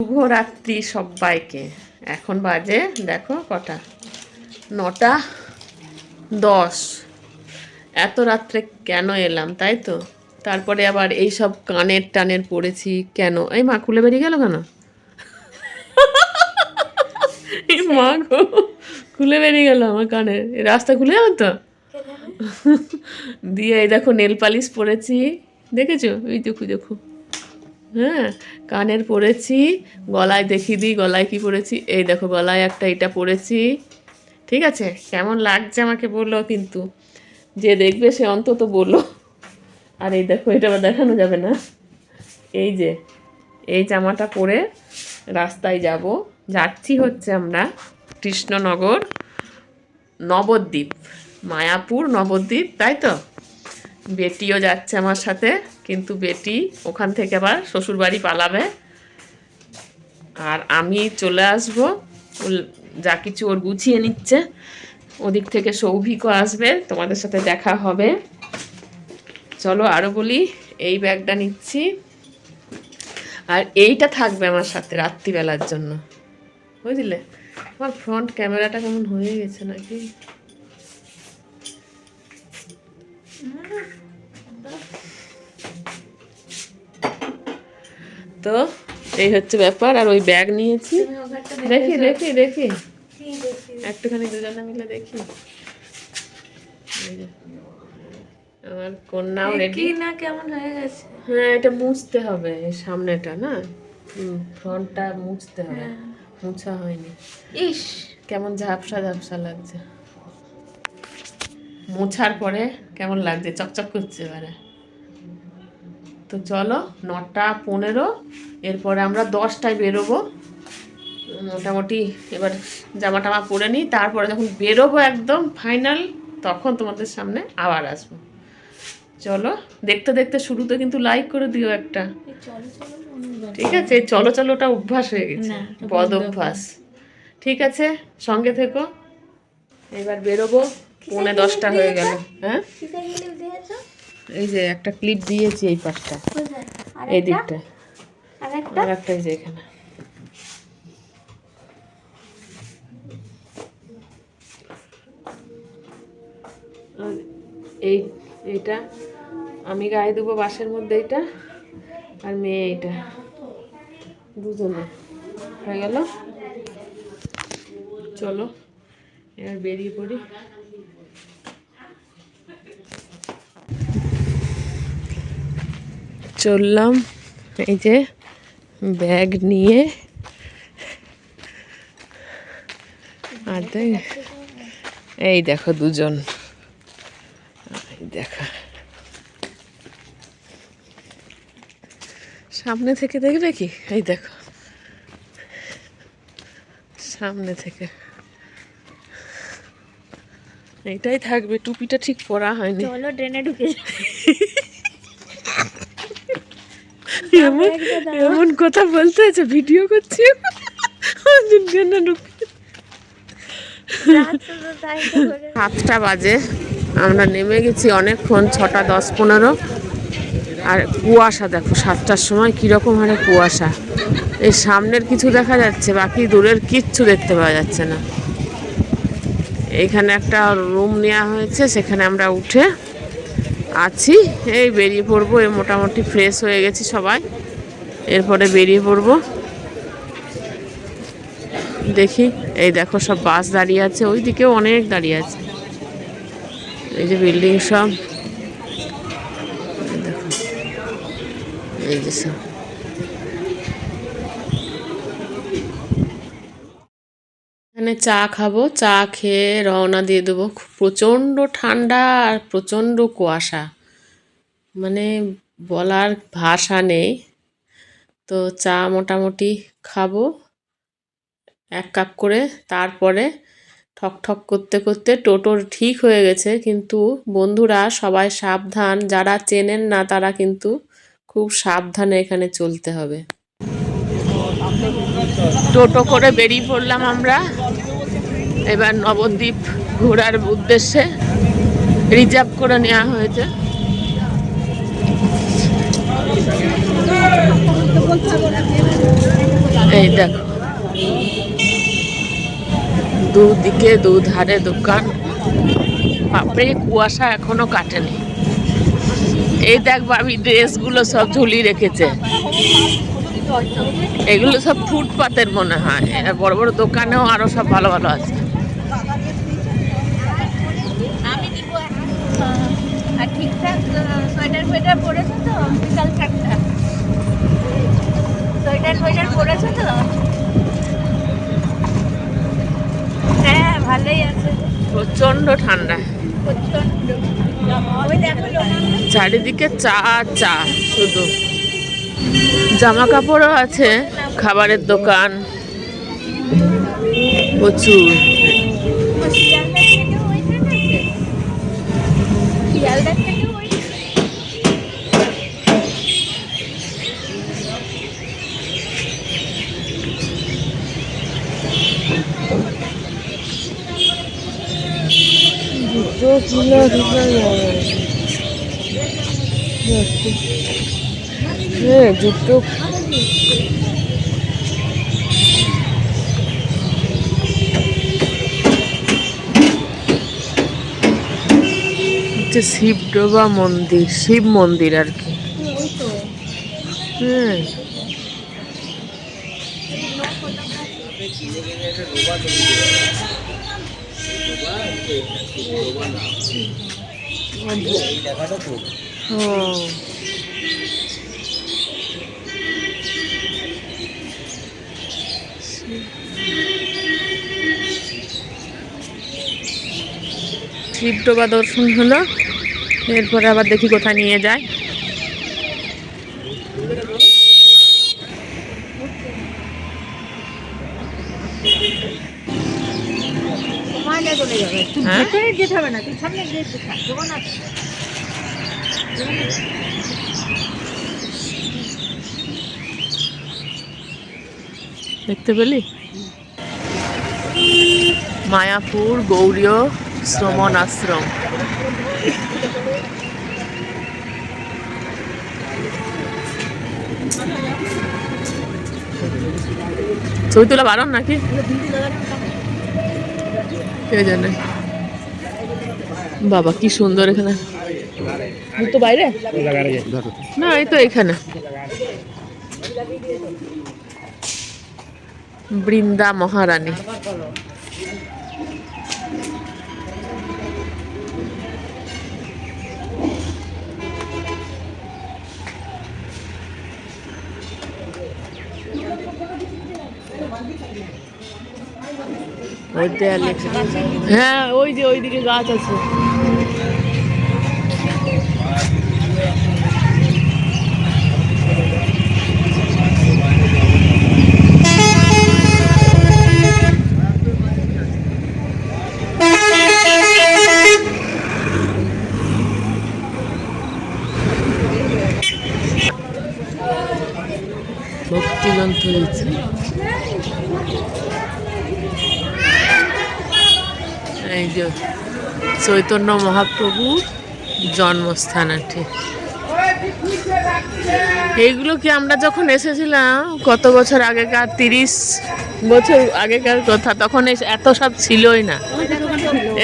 শুভরাত্রি সবাইকে। এখন বাজে দেখো কটা? নটা দশ। এত রাত্রে কেন এলাম তাই তো? তারপরে আবার এই সব কানের টানের পড়েছি কেন? এই মা খুলে বেরিয়ে গেল কেন? এই মা খুলে বেরিয়ে গেল আমার কানের রাস্তা খুলে যাবে তো? দিয়ে এই দেখো নেল পালিশ পরেছি। দেখেছ? ওই দেখো দেখো। হ্যাঁ কানের পরেছি, গলায় দেখিয়ে দিই, গলায় কি পরেছি? এই দেখো, গলায় একটা এটা পরেছি। ঠিক আছে? কেমন লাগছে আমাকে বলল কিন্তু। যে দেখবে সে অন্তত বলল আর এই দেখো, এটা আবার দেখানো যাবে না। এই যে, এই জামাটা পরে রাস্তায় যাব। যাচ্ছি হচ্ছে আমরা কৃষ্ণনগর, নবদ্বীপ, মায়াপুর, নবদ্বীপ, তাই তো? বেটিও যাচ্ছে আমার সাথে। কিন্তু বেটি ওখান থেকে আবার শ্বশুরবাড়ি পালাবে। আর আমি চলে আসব। যা কিছু ওর গুছিয়ে নিচ্ছে। ওদিক থেকে সৌভিকও আসবে। তোমাদের সাথে দেখা হবে। চলো আরও বলি, এই ব্যাগটা নিচ্ছি। আর এইটা থাকবে আমার সাথে রাত্রিবেলার জন্য। বুঝলে? আমার ফ্রন্ট ক্যামেরাটা কেমন হয়ে গেছে নাকি? তো এই হচ্ছে ব্যাপার আর ওই ব্যাগ নিয়েছি। দেখি দেখি দেখি একটুখানি দুজনে মিলে দেখি। আমার কন্যাও রেডি না কেমন হয়ে গেছে? হ্যাঁ এটা মুছতে হবে সামনেটা না? ফ্রন্টটা মুছতে হবে মুছা হয়নি। ইস! কেমন ঝাপসা ঝাপসা লাগছে। মোছার পরে কেমন লাগছে? চকচক করছে এবারে। তো চলো নটা পনেরো এরপরে আমরা দশটায় বেরোবো। মোটামুটি এবার জামা টামা পরে নিই তারপরে যখন বেরোবো একদম ফাইনাল তখন তোমাদের সামনে আবার আসব। চলো দেখতে দেখতে শুরুতে কিন্তু লাইক করে দিও একটা। চলো চলো ঠিক আছে এই চলো চলোটা অভ্যাস হয়ে গেছে বদ অভ্যাস। ঠিক আছে সঙ্গে থেকো। এবার বেরোবো পৌনে দশটা হয়ে গেল। হ্যাঁ? এই যে একটা ক্লিপ দিয়েছি এই পাশটা। এই দিকটা। আর একটা এই যে এখানে। এই এইটা। আমি গায়ে দেবো বাসের মধ্যে এইটা আর মেয়ে এইটা। দুজনে। হয়ে গেল? চলো এবার বেরিয়ে পড়ি। চললাম। এই যে ব্যাগ নিয়ে। আর এই দেখো দুজন। দেখো। সামনে থেকে দেখবে কি? এই দেখো। সামনে থেকে। এইটাই থাকবে। টুপিটা ঠিক পরা হয়নি। চলো ট্রেনে ঢুকে। এমন এমন কথা বলতে আছে? ভিডিও করছি। সাতটা বাজে। আমরা নেমে গেছি অনেকক্ষণ ছটা দশ পনেরো। আর কুয়াশা দেখো সাতটার সময় কীরকম হারে কুয়াশা। এই সামনের কিছু দেখা যাচ্ছে বাকি দূরের কিচ্ছু দেখতে পাওয়া যাচ্ছে না। এখানে একটা রুম নেওয়া হয়েছে সেখানে আমরা উঠে আছি, এই বেরিয়ে পড়ব, এই মোটামুটি ফ্রেশ হয়ে গেছি সবাই। এরপরে বেরিয়ে পড়ব। দেখি, এই দেখো সব বাস দাঁড়িয়ে আছে ওই দিকেও অনেক দাঁড়িয়ে আছে। এই যে বিল্ডিং সব। এই যে সব। এখানে চা খাব, চা খেয়ে রওনা দিয়ে দেবো। প্রচণ্ড ঠান্ডা আর প্রচণ্ড কুয়াশা। মানে বলার ভাষা নেই। তো চা মোটামুটি খাব এক কাপ করে। তারপরে ঠক ঠক করতে করতে টোটোর ঠিক হয়ে গেছে। কিন্তু বন্ধুরা সবাই সাবধান, যারা চেনেন না তারা কিন্তু খুব সাবধানে এখানে চলতে হবে। টোটো করে বেরিয়ে পড়লাম আমরা। এবার নবদ্বীপ ঘোরার উদ্দেশ্যে রিজার্ভ করে নেওয়া হয়েছে। এই দেখো। দুদিকে, দুধারে দোকান। বাপরে, কুয়াশা এখনও কাটেনি। এই দেখ ভাবি, ড্রেসগুলো সব ঝুলিয়ে রেখেছে। এগুলো সব ফুটপাতের মনে হয়। বড় বড় দোকানেও আরও সব ভালো ভালো আছে আমি দিব আর ঠিকঠাক সোয়েটার পরেছো তো? বিকাল চারটা। সোয়েটার ফোয়েটার পরেছো তো? হ্যাঁ ভালোই আছে। প্রচণ্ড ঠান্ডা। চারিদিকে চা চা শুধু। জামা কাপড়ও আছে খাবারের দোকান। প্রচুর। শিয়ালদার থেকে জুতো কিনা হ্যাঁ জুতো শিবডোবা মন্দির শিব মন্দির আর কি। তো হ্যাঁ। শিবডোবা দর্শন হলো এরপরে আবার দেখি কোথায় নিয়ে যায় চলে যাবে। হ্যাঁ? ভেতরে যেতে হবে না তুই সামনে গিয়ে থাক দোকান আছে দেখতে পেলি? মায়াপুর গৌরীয় শ্রমণ আশ্রম। ছবি তোলা বারণ নাকি? কে জানে বাবা কি সুন্দর এখানে। তো বাইরে? না এই তো এখানে। বৃন্দা মহারানী। ওই দেয়ালে হ্যাঁ ওই যে ওইদিকে গাছ আছে। ভক্তিগ্রন্থ হয়েছে এই যে চৈতন্য মহাপ্রভুর জন্মস্থান আছে এইগুলো কি আমরা যখন এসেছিলাম কত বছর আগেকার তিরিশ বছর আগেকার কথা তখন এত সব ছিলই না।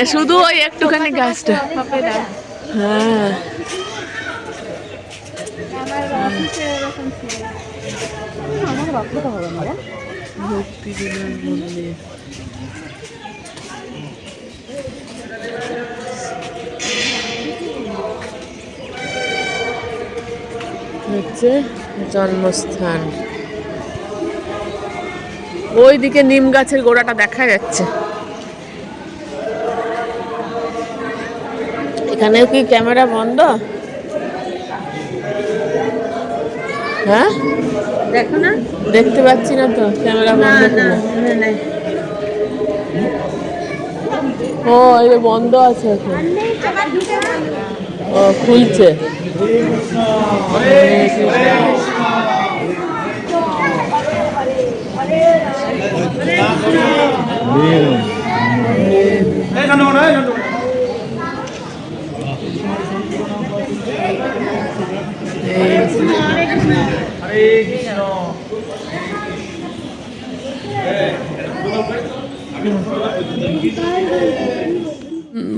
এ শুধু ওই একটুখানি গাছটা। হ্যাঁ। ভক্তি মন্দির। হচ্ছে জন্মস্থান। ওইদিকে নিম গাছের গোড়াটা দেখা যাচ্ছে। এখানেও কি ক্যামেরা বন্ধ? হ্যাঁ? দেখো না। দেখতে পাচ্ছি না তো ক্যামেরা বন্ধ ও এই যে বন্ধ আছে এখন। খুলছে।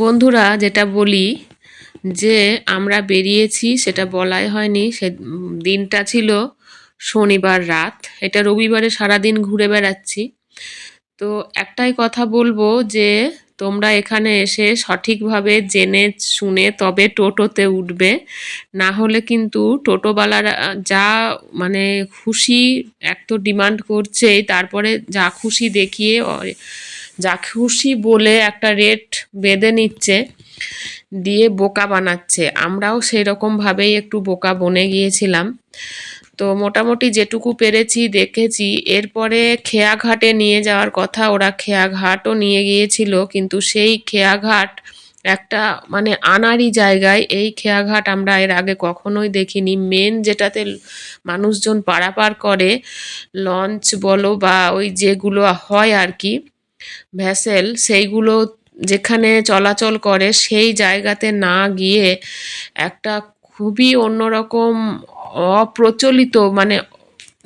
বন্ধুরা যেটা বলি যে আমরা বেরিয়েছি সেটা বলাই হয়নি। সে দিনটা ছিল শনিবার রাত। এটা রবিবারে সারাদিন ঘুরে বেড়াচ্ছি। তো একটাই কথা বলব যে, তোমরা এখানে এসে সঠিকভাবে জেনে শুনে তবে টোটোতে উঠবে। না হলে কিন্তু টোটোওয়ালারা যা মানে খুশি, এক তো ডিমান্ড করছেই, তারপরে যা খুশি দেখিয়ে যা খুশি বলে একটা রেট বেঁধে নিচ্ছে, দিয়ে বোকা বানাচ্ছে। আমরাও সেই রকমভাবেই একটু বোকা বনে গিয়েছিলাম। তো মোটামুটি যেটুকু পেরেছি, দেখেছি। এরপরে খেয়াঘাটে নিয়ে যাওয়ার কথা, ওরা খেয়াঘাটও নিয়ে গিয়েছিল, কিন্তু সেই খেয়াঘাট একটা মানে আনাড়ি জায়গায়, এই খেয়াঘাট আমরা এর আগে কখনোই দেখিনি। মেন যেটাতে মানুষজন পারাপার করে লঞ্চ বলো বা ওই যেগুলো হয় আর কি ভ্যাসেল সেইগুলো যেখানে চলাচল করে সেই জায়গাতে না গিয়ে একটা খুবই অন্যরকম অপ্রচলিত মানে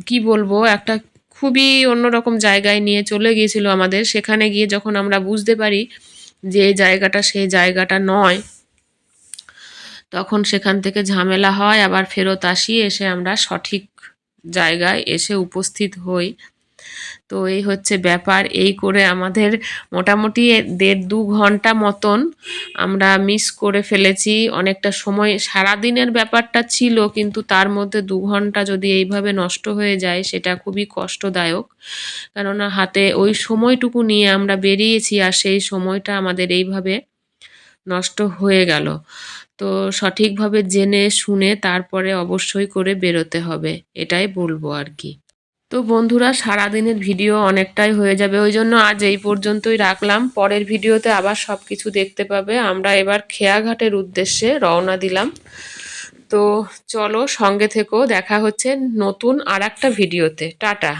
কি বলব? একটা খুবই অন্যরকম জায়গায় নিয়ে চলে গিয়েছিল আমাদের। সেখানে গিয়ে যখন আমরা বুঝতে পারি যে জায়গাটা সেই জায়গাটা নয়, তখন সেখান থেকে ঝামেলা হয়। আবার ফেরত আসি, এসে আমরা সঠিক জায়গায় এসে উপস্থিত হই। তো এই হচ্ছে ব্যাপার। এই করে আমাদের মোটামুটি দেড় দু ঘণ্টা মতন আমরা মিস করে ফেলেছি। অনেকটা সময়, সারাদিনের ব্যাপারটা ছিল, কিন্তু তার মধ্যে দু ঘণ্টা যদি এইভাবে নষ্ট হয়ে যায়, সেটা খুবই কষ্টদায়ক। কেননা হাতে ওই সময়টুকু নিয়ে আমরা বেরিয়েছি আর সেই সময়টা আমাদের এইভাবে নষ্ট হয়ে গেল। তো সঠিকভাবে জেনে, শুনে তারপরে অবশ্যই করে বেরোতে হবে, এটাই বলব আর কি। তো বন্ধুরা, সারাদিনের ভিডিও অনেকটাই হয়ে যাবে। ওই জন্য আজ এই পর্যন্তই রাখলাম। পরের ভিডিওতে আবার সব কিছু দেখতে পাবে। আমরা এবার খেয়াঘাটের উদ্দেশ্যে রওনা দিলাম। তো চলো সঙ্গে থেকো। দেখা হচ্ছে নতুন আর একটা ভিডিওতে। টাটা।